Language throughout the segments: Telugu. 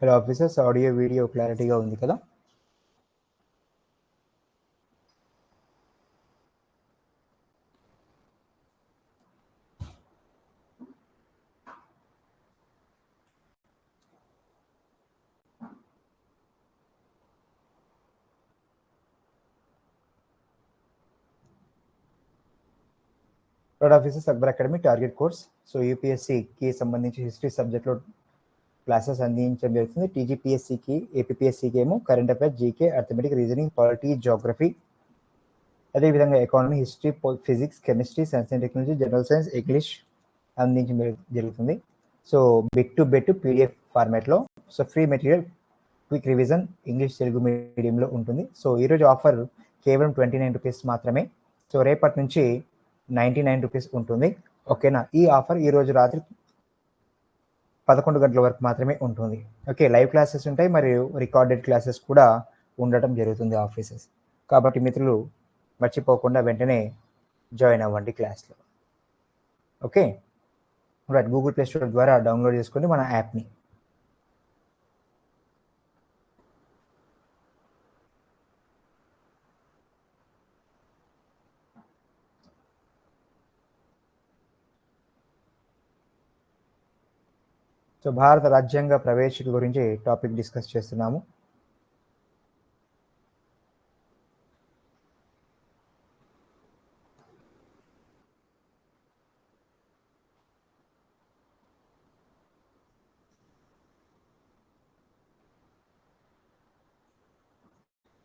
హలో ఆఫీసర్స్ ఆడియో వీడియో క్లారిటీగా ఉంది కదా? Road officers Akbar academy target course. So యూపీఎస్సికి సంబంధించి హిస్టరీ సబ్జెక్ట్లో క్లాసెస్ అందించడం జరుగుతుంది. టీజీపీఎస్సికి ఏపీఎస్సికి ఏమో current affairs GK arithmetic reasoning polity geography అదేవిధంగా economy history physics chemistry science and technology general science English అందించడం జరుగుతుంది. So bit to bit PDF ఫార్మాట్లో so free material quick revision English Telugu మీడియంలో ఉంటుంది. సో ఈరోజు ఆఫర్ కేవలం ట్వంటీ నైన్ రూపీస్ మాత్రమే. సో రేపటి నుంచి నైంటీ నైన్ రూపీస్ ఉంటుంది ఓకేనా ఈ ఆఫర్ ఈరోజు రాత్రి పదకొండు గంటల వరకు మాత్రమే ఉంటుంది. ఓకే లైవ్ క్లాసెస్ ఉంటాయి మరియు రికార్డెడ్ క్లాసెస్ కూడా ఉండటం జరుగుతుంది ఆఫీసెస్. కాబట్టి మిత్రులు మర్చిపోకుండా వెంటనే జాయిన్ అవ్వండి క్లాస్లో. Okay? Right Google Play Store ద్వారా డౌన్లోడ్ చేసుకోండి మన యాప్ని సో భారత రాజ్యాంగ ప్రవేశిక గురించి టాపిక్ డిస్కస్ చేస్తున్నాము.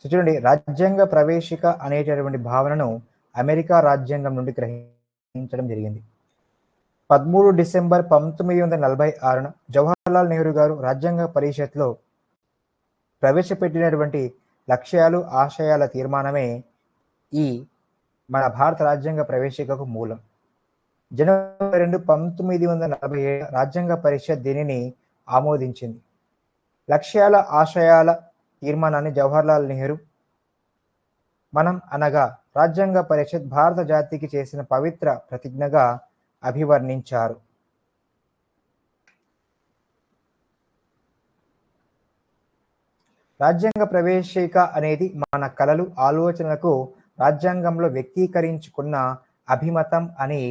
సో చూడండి రాజ్యాంగ ప్రవేశిక అనేటటువంటి భావనను అమెరికా రాజ్యాంగం నుండి గ్రహించడం జరిగింది. పదమూడు డిసెంబర్ పంతొమ్మిది వందల నలభై ఆరున జవహర్లాల్ నెహ్రూ గారు రాజ్యాంగ పరిషత్లో ప్రవేశపెట్టినటువంటి లక్ష్యాలు ఆశయాల తీర్మానమే ఈ మన భారత రాజ్యాంగ ప్రవేశికకు మూలం. జనవరి రెండు పంతొమ్మిది వందల నలభై ఏడు రాజ్యాంగ పరిషత్ దీనిని ఆమోదించింది. లక్ష్యాల ఆశయాల తీర్మానాన్ని జవహర్లాల్ నెహ్రూ మనం అనగా రాజ్యాంగ పరిషత్ భారత జాతికి చేసిన పవిత్ర ప్రతిజ్ఞగా అభివర్ణించారు. రాజ్యాంగ ప్రవేశిక అనేది మన కళలు ఆలోచనలకు రాజ్యాంగంలో వ్యక్తీకరించుకున్న అభిమతం అని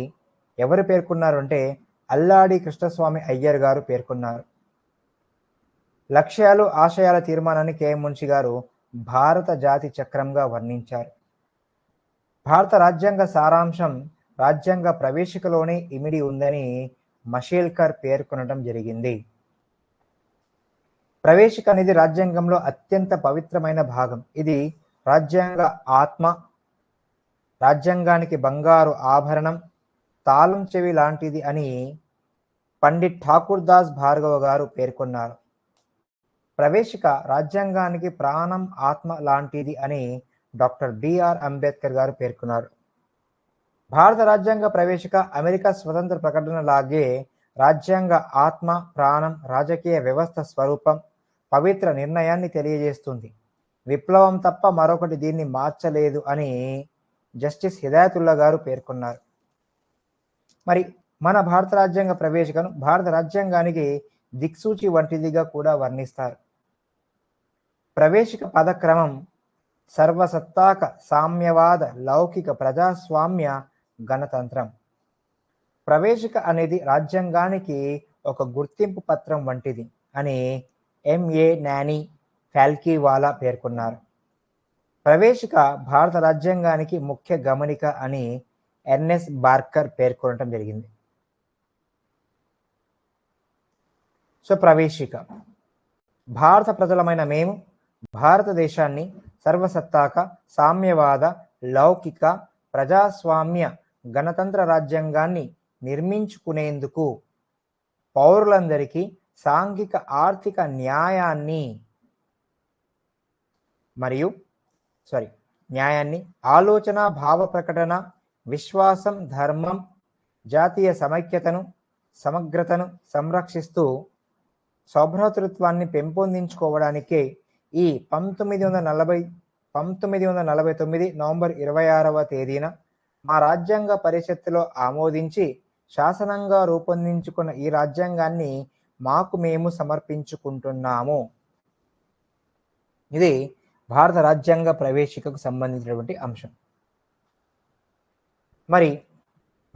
ఎవరు పేర్కొన్నారు అంటే అల్లాడి కృష్ణస్వామి అయ్యర్ గారు పేర్కొన్నారు. లక్ష్యాలు ఆశయాల తీర్మానాన్ని కేఎం మున్షి గారు భారత జాతి చక్రంగా వర్ణించారు. భారత రాజ్యాంగ సారాంశం రాజ్యాంగ ప్రవేశికలోనే ఇమిడి ఉందని మషేల్కర్ పేర్కొనడం జరిగింది. ప్రవేశిక అనేది రాజ్యాంగంలో అత్యంత పవిత్రమైన భాగం. ఇది రాజ్యాంగ ఆత్మ రాజ్యాంగానికి బంగారు ఆభరణం తాళం చెవి లాంటిది అని పండిట్ ఠాకూర్ దాస్ భార్గవ గారు పేర్కొన్నారు. ప్రవేశిక రాజ్యాంగానికి ప్రాణం ఆత్మ లాంటిది అని డాక్టర్ బిఆర్ అంబేద్కర్ గారు పేర్కొన్నారు. భారత రాజ్యాంగ ప్రవేశిక అమెరికా స్వతంత్ర ప్రకటన లాగే రాజ్యాంగ ఆత్మ ప్రాణం రాజకీయ వ్యవస్థ స్వరూపం పవిత్ర నిర్ణయాన్ని తెలియజేస్తుంది. విప్లవం తప్ప మరొకటి దీన్ని మార్చలేదు అని జస్టిస్ హిదాయతుల్లా గారు పేర్కొన్నారు. మరి మన భారత రాజ్యాంగ ప్రవేశికను భారత రాజ్యాంగానికి దిక్సూచి వంటిదిగా కూడా వర్ణిస్తారు. ప్రవేశిక పదక్రమం సర్వసత్తాక సామ్యవాద లౌకిక ప్రజాస్వామ్య గణతంత్రం. ప్రవేశిక అనేది రాజ్యాంగానికి ఒక గుర్తింపు పత్రం వంటిది అని ఎంఏ నాని ఫాల్కీవాలా పేర్కొన్నారు. ప్రవేశిక భారత రాజ్యాంగానికి ముఖ్య గమనిక అని ఎన్ఎస్ బార్కర్ పేర్కొనడం జరిగింది. సో ప్రవేశిక. భారత ప్రజలమైన మేము భారతదేశాన్ని సర్వసత్తాక సామ్యవాద లౌకిక ప్రజాస్వామ్య గణతంత్ర రాజ్యాంగాన్ని నిర్మించుకునేందుకు పౌరులందరికీ సాంఘిక ఆర్థిక న్యాయాన్ని మరియు సారీ న్యాయాన్ని ఆలోచన భావ ప్రకటన విశ్వాసం ధర్మం జాతీయ సమైక్యతను సమగ్రతను సంరక్షిస్తూ సౌభ్రాతృత్వాన్ని పెంపొందించుకోవడానికే ఈ పంతొమ్మిది వందల నలభై పంతొమ్మిది వందల నలభై తొమ్మిది నవంబర్ ఇరవై ఆరవ తేదీన మా రాజ్యాంగ పరిషత్తులో ఆమోదించి శాసనంగా రూపొందించుకున్న ఈ రాజ్యాంగాన్ని మాకు మేము సమర్పించుకుంటున్నాము. ఇది భారత రాజ్యాంగ ప్రవేశికకు సంబంధించినటువంటి అంశం. మరి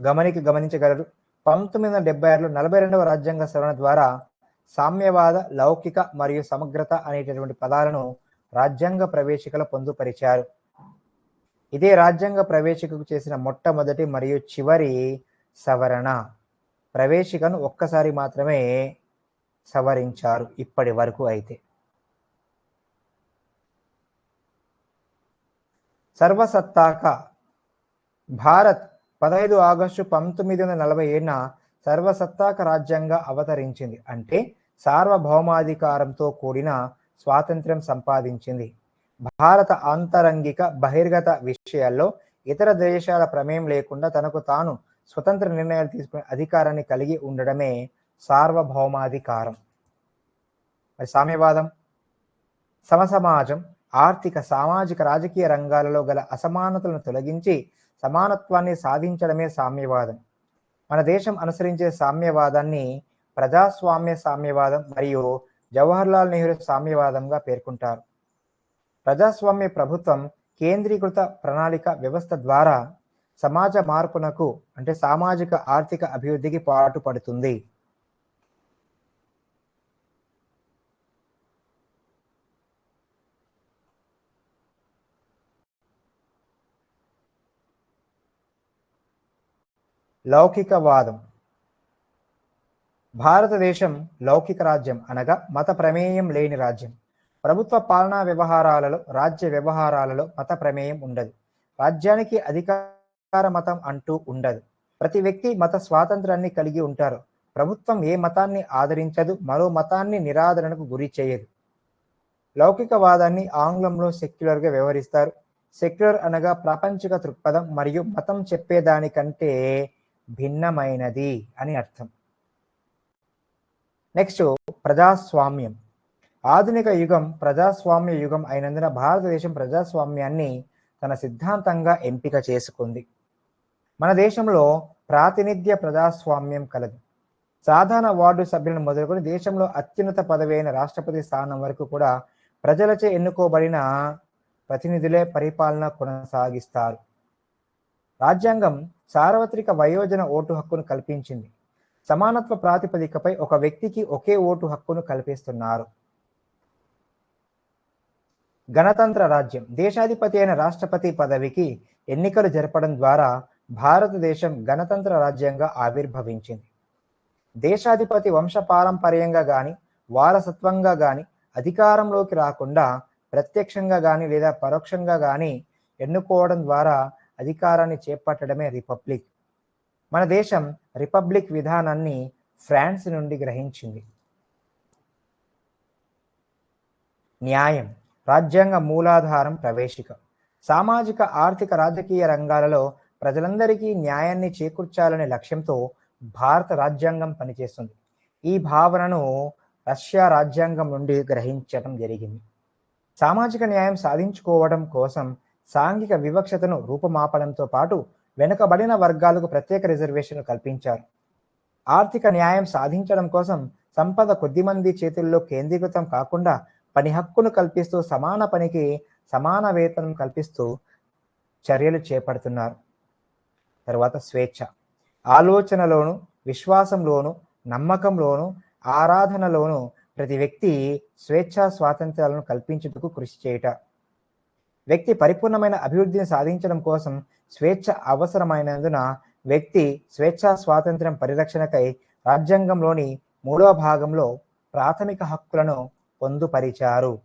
గమనికి గమనించగలరు పంతొమ్మిది వందల డెబ్బై ఆరులో నలభై రెండవ రాజ్యాంగ సవరణ ద్వారా సామ్యవాద లౌకిక మరియు సమగ్రత అనేటటువంటి పదాలను రాజ్యాంగ ప్రవేశికలో పొందుపరిచారు. ఇదే రాజ్యాంగ ప్రవేశికకు చేసిన మొట్టమొదటి మరియు చివరి సవరణ. ప్రవేశికను ఒక్కసారి మాత్రమే సవరించారు ఇప్పటి వరకు అయితే. సర్వసత్తాక భారత్ పదహైదు ఆగస్టు పంతొమ్మిది వందల నలభై ఏడున సర్వసత్తాక రాజ్యాంగ అవతరించింది. అంటే సార్వభౌమాధికారంతో కూడిన స్వాతంత్ర్యం సంపాదించింది. భారత ఆంతరంగిక బహిర్గత విషయాల్లో ఇతర దేశాల ప్రమేయం లేకుండా తనకు తాను స్వతంత్ర నిర్ణయాలు తీసుకునే అధికారాన్ని కలిగి ఉండడమే సార్వభౌమాధికారం. మరి సామ్యవాదం సమసమాజం ఆర్థిక సామాజిక రాజకీయ రంగాలలో గల అసమానతలను తొలగించి సమానత్వాన్ని సాధించడమే సామ్యవాదం. మన దేశం అనుసరించే సామ్యవాదాన్ని ప్రజాస్వామ్య సామ్యవాదం మరియు జవహర్లాల్ నెహ్రూ సామ్యవాదంగా పేర్కొంటారు. ప్రజాస్వామ్య ప్రభుత్వం కేంద్రీకృత ప్రణాళిక వ్యవస్థ ద్వారా సమాజ మార్పునకు అంటే సామాజిక ఆర్థిక అభివృద్ధికి పాటుపడుతుంది. లౌకికవాదం. భారతదేశం లౌకిక రాజ్యం అనగా మత ప్రమేయం లేని రాజ్యం. ప్రభుత్వ పాలనా వ్యవహారాలలో రాజ్య వ్యవహారాలలో మత ప్రమేయం ఉండదు. రాజ్యానికి అధికార మతం అంటూ ఉండదు. ప్రతి వ్యక్తి మత స్వాతంత్రాన్ని కలిగి ఉంటారు. ప్రభుత్వం ఏ మతాన్ని ఆదరించదు మరో మతాన్ని నిరాదరణకు గురి చేయదు. లౌకికవాదాన్ని ఆంగ్లంలో సెక్యులర్గా వ్యవహరిస్తారు. సెక్యులర్ అనగా ప్రాపంచిక దృక్పథం మరియు మతం చెప్పేదానికంటే భిన్నమైనది అని అర్థం. నెక్స్ట్ ప్రజాస్వామ్యం. ఆధునిక యుగం ప్రజాస్వామ్య యుగం అయినందున భారతదేశం ప్రజాస్వామ్యాన్ని తన సిద్ధాంతంగా ఎంపిక చేసుకుంది. మన దేశంలో ప్రాతినిధ్య ప్రజాస్వామ్యం కలదు. సాధారణ వార్డు సభ్యులను మొదలుకొని దేశంలో అత్యున్నత పదవి అయిన రాష్ట్రపతి స్థానం వరకు కూడా ప్రజలచే ఎన్నుకోబడిన ప్రతినిధులే పరిపాలన కొనసాగిస్తారు. రాజ్యాంగం సార్వత్రిక వయోజన ఓటు హక్కును కల్పించింది. సమానత్వ ప్రాతిపదికపై ఒక వ్యక్తికి ఒకే ఓటు హక్కును కల్పిస్తున్నారు. గణతంత్ర రాజ్యం. దేశాధిపతి అయిన రాష్ట్రపతి పదవికి ఎన్నికలు జరపడం ద్వారా భారతదేశం గణతంత్ర రాజ్యంగా ఆవిర్భవించింది. దేశాధిపతి వంశపారంపర్యంగా కానీ వారసత్వంగా కానీ అధికారంలోకి రాకుండా ప్రత్యక్షంగా కానీ లేదా పరోక్షంగా కానీ ఎన్నుకోవడం ద్వారా అధికారాన్ని చేపట్టడమే రిపబ్లిక్. మన దేశం రిపబ్లిక్ విధానాన్ని ఫ్రాన్స్ నుండి గ్రహించింది. న్యాయం. రాజ్యాంగ మూలాధారం ప్రవేశిక. సామాజిక ఆర్థిక రాజకీయ రంగాలలో ప్రజలందరికీ న్యాయాన్ని చేకూర్చాలనే లక్ష్యంతో భారత రాజ్యాంగం పనిచేస్తుంది. ఈ భావనను రష్యా రాజ్యాంగం నుండి గ్రహించడం జరిగింది. సామాజిక న్యాయం సాధించుకోవడం కోసం సాంఘిక వివక్షతను రూపమాపడంతో పాటు వెనుకబడిన వర్గాలకు ప్రత్యేక రిజర్వేషన్లు కల్పించారు. ఆర్థిక న్యాయం సాధించడం కోసం సంపద కొద్దిమంది చేతుల్లో కేంద్రీకృతం కాకుండా పని హక్కును కల్పిస్తూ సమాన పనికి సమాన వేతనం కల్పిస్తూ చర్యలు చేపడుతున్నారు. తర్వాత స్వేచ్ఛ. ఆలోచనలోను విశ్వాసంలోను నమ్మకంలోను ఆరాధనలోను ప్రతి వ్యక్తి స్వేచ్ఛా స్వాతంత్రాలను కల్పించుటకు కృషి చేయుట. వ్యక్తి పరిపూర్ణమైన అభివృద్ధిని సాధించడం కోసం స్వేచ్ఛ అవసరమైనందున వ్యక్తి స్వేచ్ఛా స్వాతంత్రం పరిరక్షణకై రాజ్యాంగంలోని మూడవ భాగంలో ప్రాథమిక హక్కులను పొందుపరిచారు.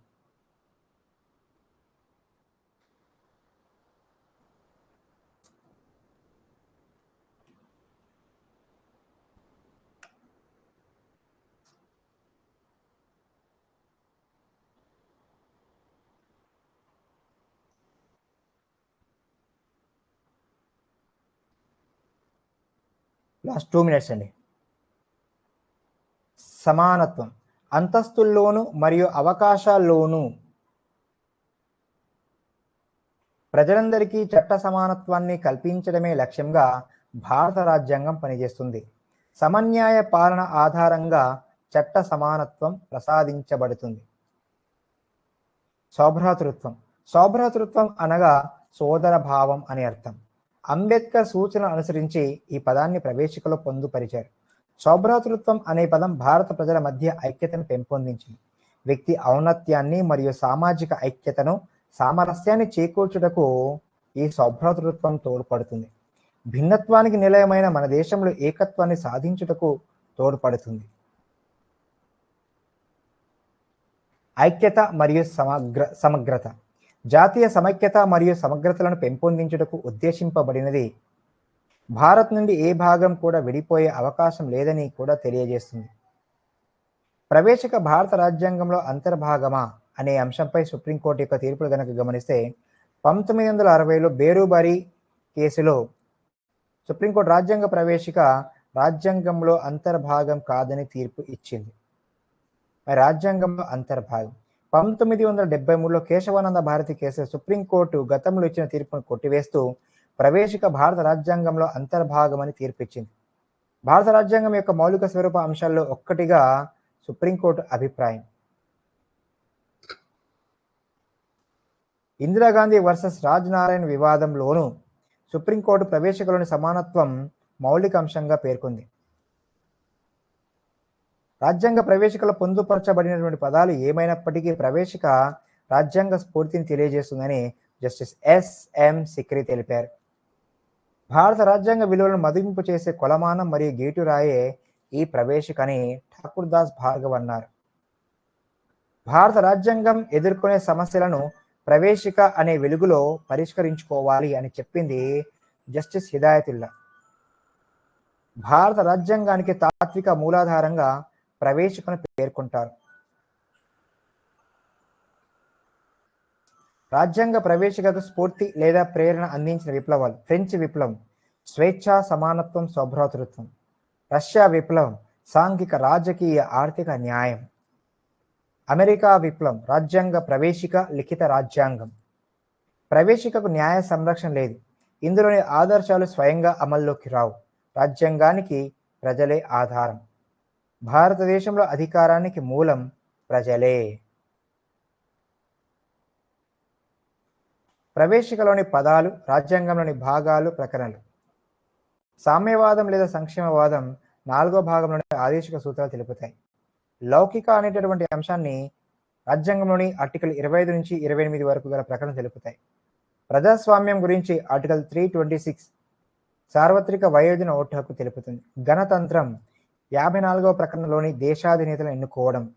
లాస్ట్ టూ మినిట్స్ అండి. సమానత్వం. అంతస్తుల్లోను మరియు అవకాశాల్లోనూ ప్రజలందరికీ చట్ట సమానత్వాన్ని కల్పించడమే లక్ష్యంగా భారత రాజ్యాంగం పనిచేస్తుంది. సమన్యాయ పాలన ఆధారంగా చట్ట సమానత్వం ప్రసాదించబడుతుంది. సోభ్రాతృత్వం. సోభ్రాతృత్వం అనగా సోదర భావం అని అర్థం. అంబేద్కర్ సూచన అనుసరించి ఈ పదాన్ని ప్రవేశికలో పొందుపరిచారు. సౌభ్రాతృత్వం అనే పదం భారత ప్రజల మధ్య ఐక్యతను పెంపొందించింది. వ్యక్తి ఔన్నత్యాన్ని మరియు సామాజిక ఐక్యతను సామరస్యాన్ని చేకూర్చుటకు ఈ సౌభ్రాతృత్వం తోడ్పడుతుంది. భిన్నత్వానికి నిలయమైన మన దేశంలో ఏకత్వాన్ని సాధించుటకు తోడ్పడుతుంది. ఐక్యత మరియు సమగ్ర సమగ్రత. జాతీయ సమైక్యత మరియు సమగ్రతలను పెంపొందించుటకు ఉద్దేశింపబడినది భారత్ నుండి ఏ భాగం కూడా విడిపోయే అవకాశం లేదని కూడా తెలియజేస్తుంది. ప్రవేశిక భారత రాజ్యాంగంలో అంతర్భాగమా అనే అంశంపై సుప్రీంకోర్టు యొక్క తీర్పులు గనక గమనిస్తే పంతొమ్మిది వందల అరవైలో బేరుబారి కేసులో సుప్రీంకోర్టు రాజ్యాంగ ప్రవేశిక రాజ్యాంగంలో అంతర్భాగం కాదని తీర్పు ఇచ్చింది. మరి రాజ్యాంగంలో అంతర్భాగం. పంతొమ్మిది వందల డెబ్బై మూడులో కేశవానంద భారతి కేసు సుప్రీంకోర్టు గతంలో ఇచ్చిన తీర్పును కొట్టివేస్తూ ప్రవేశిక భారత రాజ్యాంగంలో అంతర్భాగమని తీర్పిచ్చింది. భారత రాజ్యాంగం యొక్క మౌలిక స్వరూప అంశాల్లో ఒక్కటిగా సుప్రీంకోర్టు అభిప్రాయం. ఇందిరాగాంధీ వర్సెస్ రాజ్ నారాయణ్ వివాదంలోనూ సుప్రీంకోర్టు ప్రవేశికలోని సమానత్వం మౌలిక అంశంగా పేర్కొంది. రాజ్యాంగ ప్రవేశికలో పొందుపరచబడినటువంటి పదాలు ఏమైనప్పటికీ ప్రవేశిక రాజ్యాంగ స్ఫూర్తిని తెలియజేస్తుందని జస్టిస్ ఎస్ఎం సిక్రీ తెలిపారు. భారత రాజ్యాంగ విలువలను మదింపు చేసే కొలమానం మరియు గేటు రాయే ఈ ప్రవేశికని ఠాకూర్ దాస్ భార్గవ్ అన్నారు. భారత రాజ్యాంగం ఎదుర్కొనే సమస్యలను ప్రవేశిక అనే వెలుగులో పరిష్కరించుకోవాలి అని చెప్పింది జస్టిస్ హిదాయతుల్లా. భారత రాజ్యాంగానికి తాత్విక మూలాధారంగా ప్రవేశికను పేర్కొంటారు. రాజ్యాంగ ప్రవేశగత స్ఫూర్తి లేదా ప్రేరణ అందించిన విప్లవాలు. ఫ్రెంచ్ విప్లవం స్వేచ్ఛ సమానత్వం స్వభ్రాతృత్వం రష్యా విప్లవం సాంఘిక రాజకీయ ఆర్థిక న్యాయం. అమెరికా విప్లవం రాజ్యాంగ ప్రవేశిక లిఖిత రాజ్యాంగం. ప్రవేశికకు న్యాయ సంరక్షణ లేదు. ఇందులోని ఆదర్శాలు స్వయంగా అమల్లోకి రావు. రాజ్యాంగానికి ప్రజలే ఆధారం. భారతదేశంలో అధికారానికి మూలం ప్రజలే. ప్రవేశికలోని పదాలు రాజ్యాంగంలోని భాగాలు ప్రకరణలు. సామ్యవాదం లేదా సంక్షేమవాదం నాలుగో భాగంలోని ఆదేశిక సూత్రాలు తెలుపుతాయి. లౌకిక అనేటటువంటి అంశాన్ని రాజ్యాంగంలోని ఆర్టికల్ ఇరవై ఐదు నుంచి ఇరవై ఎనిమిది వరకు గల ప్రకటన తెలుపుతాయి. ప్రజాస్వామ్యం గురించి ఆర్టికల్ త్రీ ట్వంటీ సిక్స్ సార్వత్రిక వయోజన ఓటు హక్కు తెలుపుతుంది. గణతంత్రం యాభై నాలుగవ ప్రకటనలోని దేశాధినేతలను ఎన్నుకోవడం.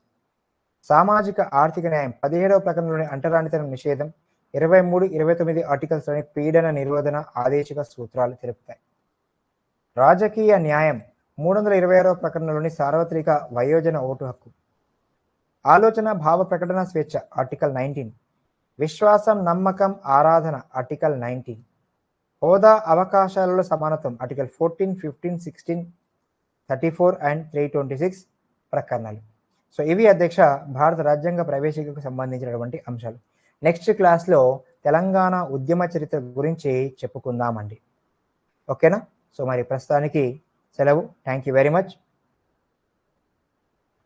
సామాజిక ఆర్థిక న్యాయం పదిహేడవ ప్రకటనలోని అంటరానితనం నిషేధం. ఇరవై మూడు ఇరవై తొమ్మిది ఆర్టికల్స్లోని పీడన నిరోధన ఆదేశిక సూత్రాలు తెలుపుతాయి. రాజకీయ న్యాయం మూడు వందల ఇరవై ఆరవ ప్రకటనలోని సార్వత్రిక వయోజన ఓటు హక్కు. ఆలోచన భావ ప్రకటన స్వేచ్ఛ ఆర్టికల్ నైన్టీన్. విశ్వాసం నమ్మకం ఆరాధన ఆర్టికల్ నైన్టీన్. హోదా అవకాశాలలో సమానత్వం article fourteen fifteen sixteen thirty four and three twenty six ప్రకరణలు. So ఇవి అధ్యక్ష భారత రాజ్యాంగ ప్రవేశికకు సంబంధించినటువంటి అంశాలు. నెక్స్ట్ క్లాస్లో తెలంగాణ ఉద్యమ చరిత్ర గురించి చెప్పుకుందామండి. ఓకేనా? సో మరి ప్రస్తుతానికి సెలవు. థ్యాంక్ యూ వెరీ మచ్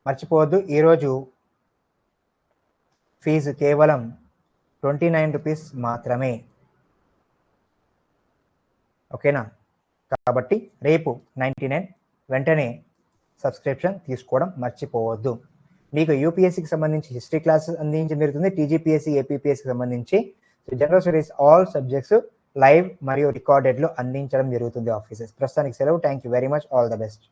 మర్చిపోవద్దు ఈరోజు ఫీజు కేవలం ట్వంటీ నైన్ రూపీస్ మాత్రమే. ఓకేనా? కాబట్టి రేపు నైంటీ నైన్ వెంటనే సబ్స్క్రిప్షన్ తీసుకోవడం మర్చిపోవద్దు. మీకు యూపీఎస్సికి సంబంధించి హిస్టరీ క్లాసెస్ అందించడం జరుగుతుంది టీజీపీఎస్సీ ఏపీపీఎస్సికి సంబంధించి. General studies all subjects live మరియు రికార్డెడ్లో అందించడం జరుగుతుంది ఆఫీసెస్ ప్రస్తుతానికి సెలవు. Thank you very much all the best